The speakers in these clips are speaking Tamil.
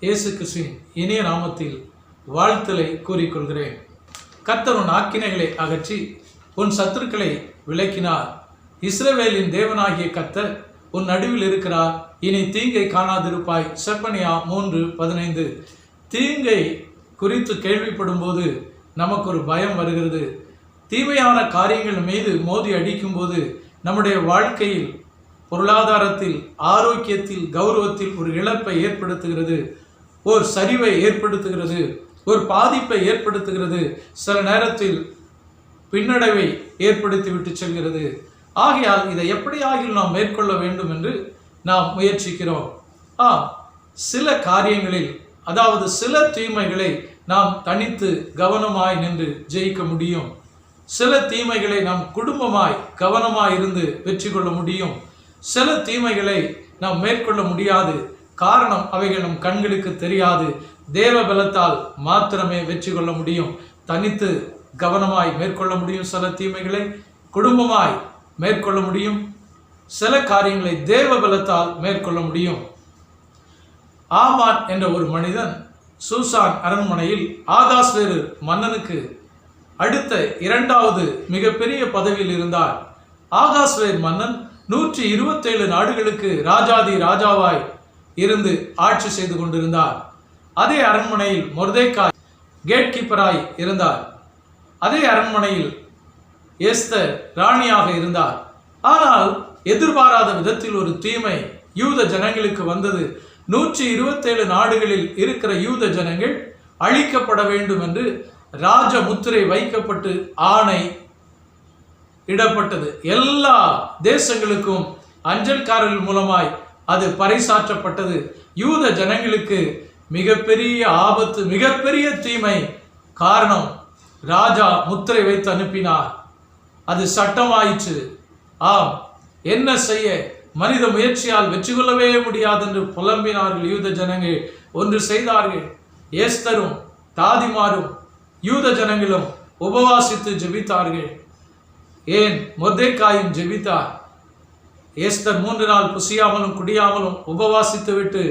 இயேசு கிறிஸ்துவின் இனிய நாமத்தில் வாழ்த்தலை கூறிக்கொள்கிறேன். கர்த்தர் உன் ஆக்கினைகளை அகற்றி உன் சத்துருக்களை விளக்கினார். இஸ்ரவேலின் தேவனாகிய கர்த்தர் உன் நடுவில் இருக்கிறார். இனி தீங்கை காணாதிருப்பாய். செப்பனியா மூன்று பதினைந்து. தீங்கை குறித்து கேள்விப்படும்போது நமக்கு ஒரு பயம் வருகிறது. தீமையான காரியங்கள் மீது மோதி அடிக்கும்போது நம்முடைய வாழ்க்கையில் பொருளாதாரத்தில் ஆரோக்கியத்தில் கௌரவத்தில் ஒரு இழப்பை ஏற்படுத்துகிறது. ஒரு சரிவை ஏற்படுத்துகிறது ஒரு பாதிப்பை ஏற்படுத்துகிறது. சில நேரத்தில் பின்னடைவை ஏற்படுத்தி விட்டு செல்கிறது. ஆகையால் இதை எப்படி ஆகியும் நாம் மேற்கொள்ள வேண்டும் என்று நாம் முயற்சிக்கிறோம். ஆ சில காரியங்களில் அதாவது சில தீமைகளை நாம் தனித்து கவனமாய் நின்று ஜெயிக்க முடியும். சில தீமைகளை நாம் குடும்பமாய் கவனமாய் இருந்து வெற்றி கொள்ள முடியும். சில தீமைகளை நாம் மேற்கொள்ள முடியாது. காரணம் அவைகள் நம் கண்களுக்கு தெரியாது. தேவ பலத்தால் மாத்திரமே வெற்றி கொள்ள முடியும். தனித்து கவனமாய் மேற்கொள்ள முடியும் சில தீமைகளை குடும்பமாய் மேற்கொள்ள முடியும். சில காரியங்களை தேவ பலத்தால் மேற்கொள்ள முடியும். ஆமான் என்ற ஒரு மனிதன் சூசான் அரண்மனையில் ஆகாஸ்வேறு மன்னனுக்கு அடுத்த இரண்டாவது மிகப்பெரிய பதவியில் இருந்தார். ஆகாஸ்வேர் மன்னன் நூற்றி இருபத்தேழு நாடுகளுக்கு ராஜாதி ராஜாவாய் இருந்து ஆட்சி செய்து கொண்டிருந்தார். அதே அரண்மனையில் மொர்தேக்காய் கேட் கீப்பராய் இருந்தார். அதே அரண்மனையில் எஸ்தர் ராணியாக இருந்தார். ஆனால் எதிர்பாராத விதத்தில் ஒரு தீமை யூத ஜனங்களுக்கு வந்தது. நூற்றி இருபத்தேழு நாடுகளில் இருக்கிற யூத ஜனங்கள் அழிக்கப்பட வேண்டும் என்று ராஜ முத்திரை வைக்கப்பட்டு ஆணை இடப்பட்டது. எல்லா தேசங்களுக்கும் அஞ்சல்காரர்கள் மூலமாய் அது பறைசாற்றப்பட்டது. யூத ஜனங்களுக்கு மிகப்பெரிய ஆபத்து மிகப்பெரிய தீமை காரணம் ராஜா முத்திரை வைத்து அனுப்பினார். அது சட்டமாயிற்று. ஆம் என்ன செய்ய? மனித முயற்சியால் வெற்றி கொள்ளவே முடியாது என்று புலம்பினார்கள் யூத ஜனங்கள். ஒன்று செய்தார்கள். ஏஸ்தரும் தாதிமாரும் யூத ஜனங்களும் உபவாசித்து ஜெபித்தார்கள். ஏன்? மொர்தேக்காயும் ஜெபித்தார். ஏஸ்தர் மூன்று நாள் புசியாமலும் குடியாமலும் உபவாசித்து விட்டு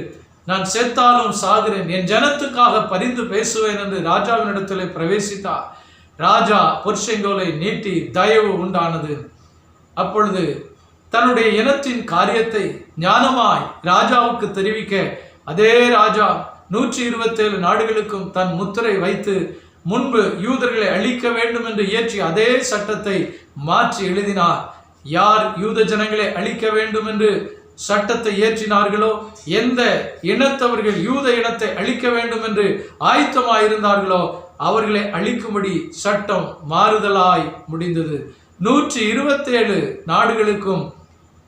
நான் செத்தாலும் சாகிறேன் என் ஜனத்துக்காக பரிந்து பேசுவேன் என்று ராஜாவினிடத்தில் பிரவேசித்தார். ராஜா பொற்செங்கோலை நீட்டி தயவு உண்டானது. அப்பொழுது தன்னுடைய இனத்தின் காரியத்தை ஞானமாய் ராஜாவுக்கு தெரிவிக்க அதே ராஜா நூற்றி இருபத்தேழு நாடுகளுக்கும் தன் முத்திரை வைத்து முன்பு யூதர்களை அழிக்க வேண்டும் என்று இயற்றி அதே சட்டத்தை மாற்றி எழுதினார். யார் யூத ஜனங்களை அழிக்க வேண்டும் என்று சட்டத்தை ஏற்றினார்களோ எந்த இனத்தவர்கள் யூத இனத்தை அழிக்க வேண்டும் என்று ஆயத்தமாயிருந்தார்களோ அவர்களை அழிக்கும்படி சட்டம் மாறுதலாய் முடிந்தது. நூற்றி இருபத்தேழு நாடுகளுக்கும்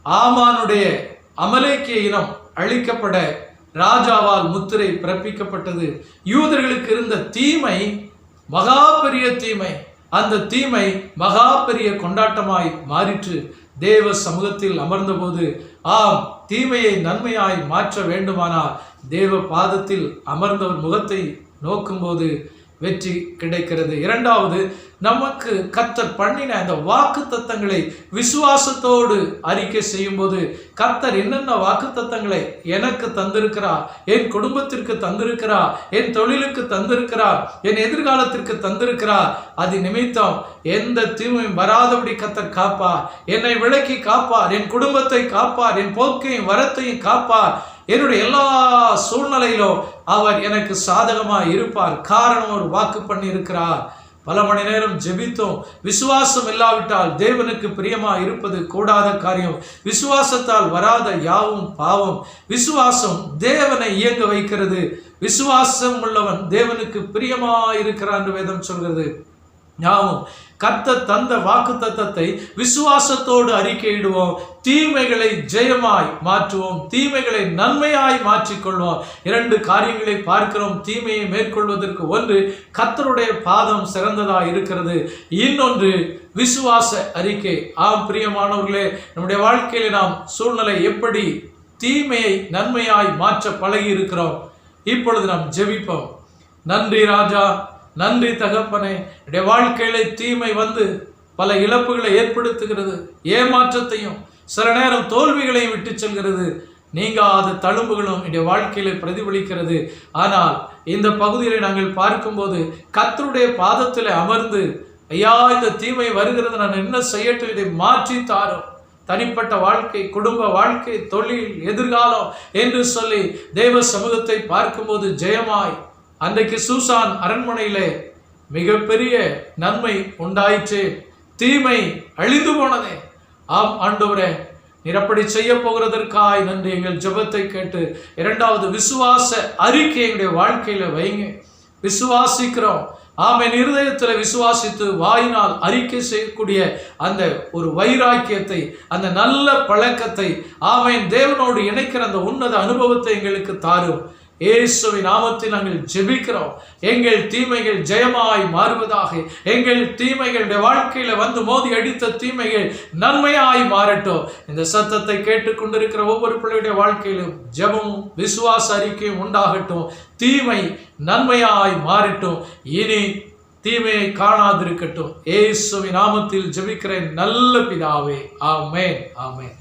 ஆமானுடைய அமலேக்கிய இனம் அழிக்கப்பட ராஜாவால் முத்திரை பிறப்பிக்கப்பட்டது. யூதர்களுக்கு இருந்த தீமை மகா பெரிய தீமை. அந்த தீமை மகா பெரிய கொண்டாட்டமாய் மாறிற்று. தேவ சமூகத்தில் அமர்ந்தபோது ஆம் தீமையை நன்மையாய் மாற்ற வேண்டுமானால் தேவ பாதத்தில் அமர்ந்தவர் முகத்தை நோக்கும்போது வெற்றி கிடைக்கிறது. இரண்டாவது நமக்கு கத்தர் பண்ணின அந்த வாக்கு தத்தங்களை விசுவாசத்தோடு அறிக்கை செய்யும்போது கத்தர் என்னென்ன வாக்கு தத்தங்களை எனக்கு தந்திருக்கிறார் என் குடும்பத்திற்கு தந்திருக்கிறார் என் தொழிலுக்கு தந்திருக்கிறார் என் எதிர்காலத்திற்கு தந்திருக்கிறார் அது நிமித்தம் எந்த தீமையும் வராதபடி கத்தர் காப்பார். என்னை விலக்கி காப்பார் என் குடும்பத்தை காப்பார் என் போக்கையும் வரத்தையும் காப்பார். என்னுடைய எல்லா சூழ்நிலையிலும் அவர் எனக்கு சாதகமாக இருப்பார். காரணம் ஒரு வாக்கு பண்ணியிருக்கிறார். பல மணி நேரம் ஜெபித்தோம். விசுவாசம் இல்லாவிட்டால் தேவனுக்கு பிரியமா இருப்பது கூடாத காரியம். விசுவாசத்தால் வராத யாவும் பாவம். விசுவாசம் தேவனை இயங்க வைக்கிறது. விசுவாசம் உள்ளவன் தேவனுக்கு பிரியமா இருக்கிறான் என்று வேதம் சொல்கிறது. ஞாபகம் கத்த தந்த வாக்கு தத்தத்தை விசுவாசத்தோடு அறிக்கையிடுவோம். தீமைகளை ஜெயமாய் மாற்றுவோம். தீமைகளை நன்மையாய் மாற்றிக்கொள்வோம். இரண்டு காரியங்களை பார்க்கிறோம். தீமையை மேற்கொள்வதற்கு ஒன்று கத்தருடைய பாதம் சிறந்ததாக இருக்கிறது. இன்னொன்று விசுவாச அறிக்கை. ஆம் பிரியமானவர்களே நம்முடைய வாழ்க்கையில் நாம் சூழ்நிலை எப்படி தீமையை நன்மையாய் மாற்ற பழகி இருக்கிறோம் இப்பொழுது நாம் ஜெபிப்போம். நன்றி ராஜா. நன்றி தகப்பனே. என்னுடைய வாழ்க்கையில தீமை வந்து பல இழப்புகளை ஏற்படுத்துகிறது ஏமாற்றத்தையும் சில நேரம் தோல்விகளையும் விட்டு செல்கிறது. நீங்காத தழும்புகளும் என்னுடைய வாழ்க்கையில பிரதிபலிக்கிறது. ஆனால் இந்த பகுதியில் நாங்கள் பார்க்கும்போது கத்தருடைய பாதத்தில் அமர்ந்து ஐயா இந்த தீமை வருகிறது நான் என்ன செய்யட்டும்? இதை மாற்றி தாரும். தனிப்பட்ட வாழ்க்கை குடும்ப வாழ்க்கை தொழில் எதிர்காலம் என்று சொல்லி தெய்வ சமூகத்தை பார்க்கும்போது ஜெயமாய் அன்றைக்கு சூசான் அரண்மனையிலே மிகப்பெரிய நன்மை உண்டாயிற்று. தீமை அழிந்து போனதே. ஆம் ஆண்டவரே நீர் அப்படி செய்ய போகிறதற்காய் நன்றி. எங்கள் ஜெபத்தை கேட்டு இரண்டாவது விசுவாச அறிக்கை எங்களுடைய வாழ்க்கையில வைங்க. விசுவாசிக்கிறோம். ஆமை இருதயத்தில் விசுவாசித்து வாயினால் அறிக்கை செய்யக்கூடிய அந்த ஒரு வைராக்கியத்தை அந்த நல்ல பழக்கத்தை ஆமையின் தேவனோடு இணைக்கிற அந்த உன்னத அனுபவத்தை எங்களுக்கு தாரும். இயேசுவின் நாமத்தில் நாங்கள் ஜெபிக்கிறோம். எங்கள் தீமைகள் ஜெயமாய் மாறுவதாக. எங்கள் தீமைகளுடைய வாழ்க்கையில வந்து மோதி அடித்த தீமைகள் நன்மையாய் மாறட்டும். இந்த சத்தத்தை கேட்டுக்கொண்டிருக்கிற ஒவ்வொரு பிள்ளையுடைய வாழ்க்கையிலும் ஜெபமும் விசுவாச அறிக்கையும் உண்டாகட்டும். தீமை நன்மையாய் மாறட்டும். இனி தீமையை காணாதிருக்கட்டும். இயேசுவின் நாமத்தில் ஜெபிக்கிறேன். நல்ல பிதாவே. ஆமேன். ஆமேன்.